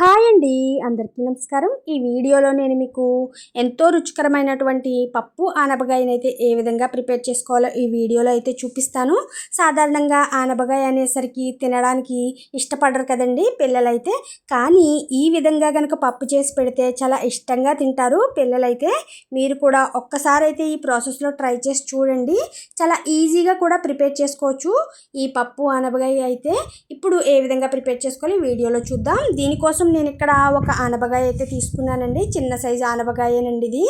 Hi అండి అందరికీ నమస్కారం. ఈ వీడియోలో నేను మీకు ఎంతో రుచికరమైనటువంటి పప్పు ఆనపకాయనైతే ఏ విధంగా ప్రిపేర్ చేసుకోవాలో ఈ వీడియోలో అయితే చూపిస్తాను. సాధారణంగా ఆనపకాయ అనేసరికి తినడానికి ఇష్టపడరు కదండి పిల్లలైతే. కానీ ఈ విధంగా కనుక పప్పు చేసి పెడితే చాలా ఇష్టంగా తింటారు పిల్లలైతే. మీరు కూడా ఒక్కసారి అయితే ఈ ప్రాసెస్లో ట్రై చేసి చూడండి. చాలా ఈజీగా కూడా ప్రిపేర్ చేసుకోవచ్చు. ఈ పప్పు ఆనపకాయ అయితే ఇప్పుడు ఏ విధంగా ప్రిపేర్ చేసుకోవాలి వీడియోలో చూద్దాం. దీనికోసం నేను ఇక్కడ ఒక ఆనపకాయ అయితే తీసుకున్నానండి. చిన్న సైజు ఆనపకాయనండి ఇది.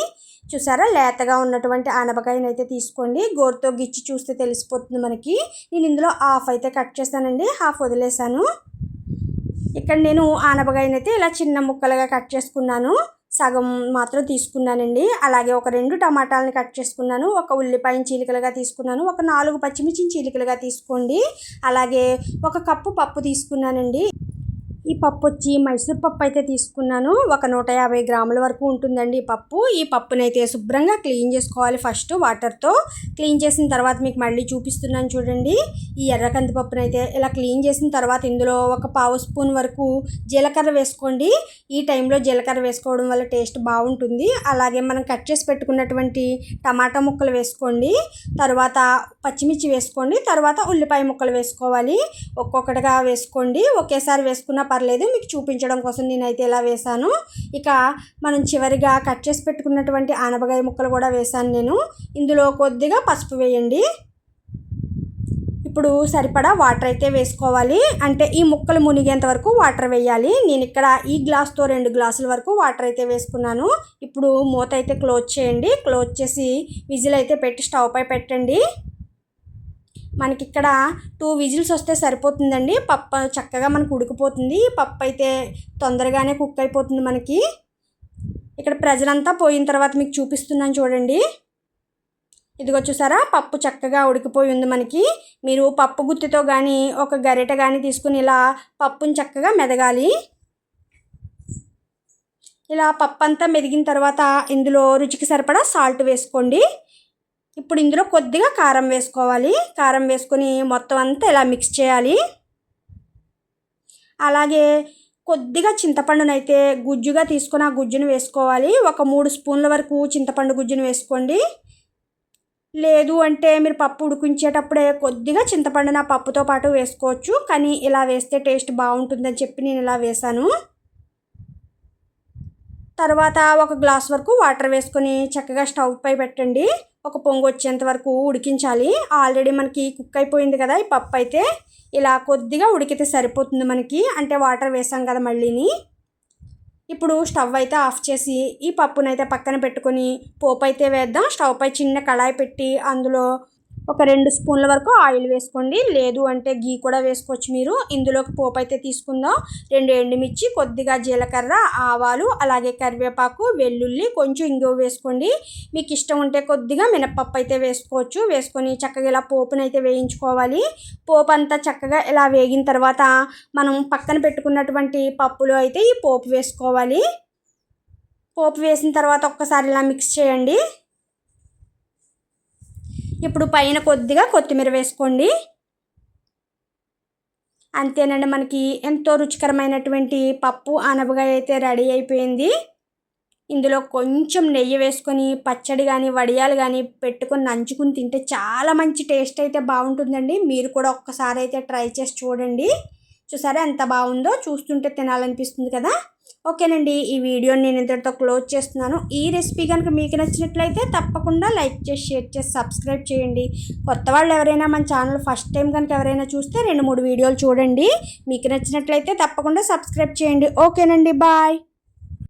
చూసారా? లేతగా ఉన్నటువంటి ఆనపకాయని అయితే తీసుకోండి. గోరుతో గిచ్చి చూస్తే తెలిసిపోతుంది మనకి. నేను ఇందులో హాఫ్ అయితే కట్ చేశానండి. హాఫ్ వదిలేసాను ఇక్కడ నేను ఆనపకాయని అయితే ఇలా చిన్న ముక్కలుగా కట్ చేసుకున్నాను. సగం మాత్రం తీసుకున్నానండి. అలాగే ఒక రెండు టమాటాలని కట్ చేసుకున్నాను. ఒక ఉల్లిపాయని చీలికలుగా తీసుకున్నాను. ఒక నాలుగు పచ్చిమిర్చిని చీలికలుగా తీసుకోండి. అలాగే ఒక కప్పు పప్పు తీసుకున్నానండి. ఈ పప్పు వచ్చి మైసూర్ పప్పు అయితే తీసుకున్నాను. ఒక నూట యాభై గ్రాముల వరకు ఉంటుందండి ఈ పప్పు. ఈ పప్పునైతే శుభ్రంగా క్లీన్ చేసుకోవాలి ఫస్ట్ వాటర్తో క్లీన్ చేసిన తర్వాత మీకు మళ్ళీ చూపిస్తున్నాను చూడండి. ఈ ఎర్ర కందిపప్పునైతే ఇలా క్లీన్ చేసిన తర్వాత ఇందులో ఒక పావు స్పూన్ వరకు జీలకర్ర వేసుకోండి. ఈ టైంలో జీలకర్ర వేసుకోవడం వల్ల టేస్ట్ బాగుంటుంది. అలాగే మనం కట్ చేసి పెట్టుకున్నటువంటి టమాటా ముక్కలు వేసుకోండి. తర్వాత పచ్చిమిర్చి వేసుకోండి. తర్వాత ఉల్లిపాయ ముక్కలు వేసుకోవాలి. ఒక్కొక్కటిగా వేసుకోండి. ఒకేసారి వేసుకున్న పర్లేదు మీకు చూపించడం కోసం నేనైతే ఇలా వేశాను. ఇక మనం చివరిగా కట్ చేసి పెట్టుకున్నటువంటి ఆనపకాయ ముక్కలు కూడా వేశాను నేను. ఇందులో కొద్దిగా పసుపు వేయండి. ఇప్పుడు సరిపడా వాటర్ అయితే వేసుకోవాలి. అంటే ఈ ముక్కలు మునిగేంత వరకు వాటర్ వేయాలి. నేను ఇక్కడ ఈ గ్లాస్తో రెండు గ్లాసుల వరకు వాటర్ అయితే వేసుకున్నాను. ఇప్పుడు మూత అయితే క్లోజ్ చేయండి. క్లోజ్ చేసి విజిల్ అయితే పెట్టి స్టవ్ పై పెట్టండి. మనకి ఇక్కడ టూ విజిల్స్ వస్తే సరిపోతుందండి. పప్పు చక్కగా మనకు ఉడికిపోతుంది. పప్పు అయితే తొందరగానే కుక్ అయిపోతుంది మనకి. ఇక్కడ ప్రజలంతా పోయిన తర్వాత మీకు చూపిస్తున్నాను చూడండి. ఇదిగో చూసారా? పప్పు చక్కగా ఉడికిపోయి ఉంది మనకి. మీరు పప్పు గుత్తితో కానీ ఒక గరిట కానీ తీసుకుని ఇలా పప్పుని చక్కగా మెదగాలి. ఇలా పప్పు అంతా మెదిగిన తర్వాత ఇందులో రుచికి సరిపడా సాల్ట్ వేసుకోండి. ఇప్పుడు ఇందులో కొద్దిగా కారం వేసుకోవాలి. కారం వేసుకొని మొత్తం అంతా ఇలా మిక్స్ చేయాలి. అలాగే కొద్దిగా చింతపండునైతే గుజ్జుగా తీసుకొని ఆ గుజ్జును వేసుకోవాలి. ఒక మూడు స్పూన్ల వరకు చింతపండు గుజ్జును వేసుకోండి. లేదు అంటే మీరు పప్పు ఉడికించేటప్పుడే కొద్దిగా చింతపండున పప్పుతో పాటు వేసుకోవచ్చు. కానీ ఇలా వేస్తే టేస్ట్ బాగుంటుందని చెప్పి నేను ఇలా వేశాను. తర్వాత ఒక గ్లాస్ వరకు వాటర్ వేసుకొని చక్కగా స్టవ్ పై పెట్టండి. ఒక పొంగు వచ్చేంత వరకు ఉడికించాలి. ఆల్రెడీ మనకి కుక్ అయిపోయింది కదా ఈ పప్పు అయితే. ఇలా కొద్దిగా ఉడికితే సరిపోతుంది మనకి. అంటే వాటర్ వేసాం కదా మళ్ళీని. ఇప్పుడు స్టవ్ అయితే ఆఫ్ చేసి ఈ పప్పునైతే పక్కన పెట్టుకొని పోపు అయితే వేద్దాం. స్టవ్ పై చిన్న కళాయి పెట్టి అందులో ఒక రెండు స్పూన్ల వరకు ఆయిల్ వేసుకోండి. లేదు అంటే గీ కూడా వేసుకోవచ్చు మీరు. ఇందులోకి పోపు అయితే తీసుకుందాం. రెండు ఎండుమిర్చి కొద్దిగా జీలకర్ర ఆవాలు అలాగే కరివేపాకు వెల్లుల్లి కొంచెం ఇంగువ వేసుకోండి. మీకు ఇష్టం ఉంటే కొద్దిగా మినపప్పు అయితే వేసుకోవచ్చు. వేసుకొని చక్కగా ఇలా పోపునైతే అయితే వేయించుకోవాలి. పోపు అంతా చక్కగా ఇలా వేగిన తర్వాత మనం పక్కన పెట్టుకున్నటువంటి పప్పులో అయితే ఈ పోపు వేసుకోవాలి. పోపు వేసిన తర్వాత ఒక్కసారి ఇలా మిక్స్ చేయండి. ఇప్పుడు పైన కొద్దిగా కొత్తిమీర వేసుకోండి. అంతేనండి మనకి ఎంతో రుచికరమైనటువంటి పప్పు అనపకాయ అయితే రెడీ అయిపోయింది. ఇందులో కొంచెం నెయ్యి వేసుకొని పచ్చడి కానీ వడియాలు కానీ పెట్టుకొని నంచుకుని తింటే చాలా మంచి టేస్ట్ అయితే బాగుంటుందండి. మీరు కూడా ఒక్కసారి అయితే ట్రై చేసి చూడండి. చూసారా ఎంత బాగుందో? చూస్తుంటే తినాలనిపిస్తుంది కదా? ఓకేనండి ఈ వీడియోని నేను ఇంతటితో క్లోజ్ చేస్తున్నాను. ఈ రెసిపీ కనుక మీకు నచ్చినట్లయితే తప్పకుండా లైక్ చేసి షేర్ చేసి సబ్స్క్రైబ్ చేయండి. కొత్త వాళ్ళు ఎవరైనా మన ఛానల్ ఫస్ట్ టైం కనుక ఎవరైనా చూస్తే రెండు మూడు వీడియోలు చూడండి. మీకు నచ్చినట్లయితే తప్పకుండా సబ్స్క్రైబ్ చేయండి. ఓకేనండి బాయ్.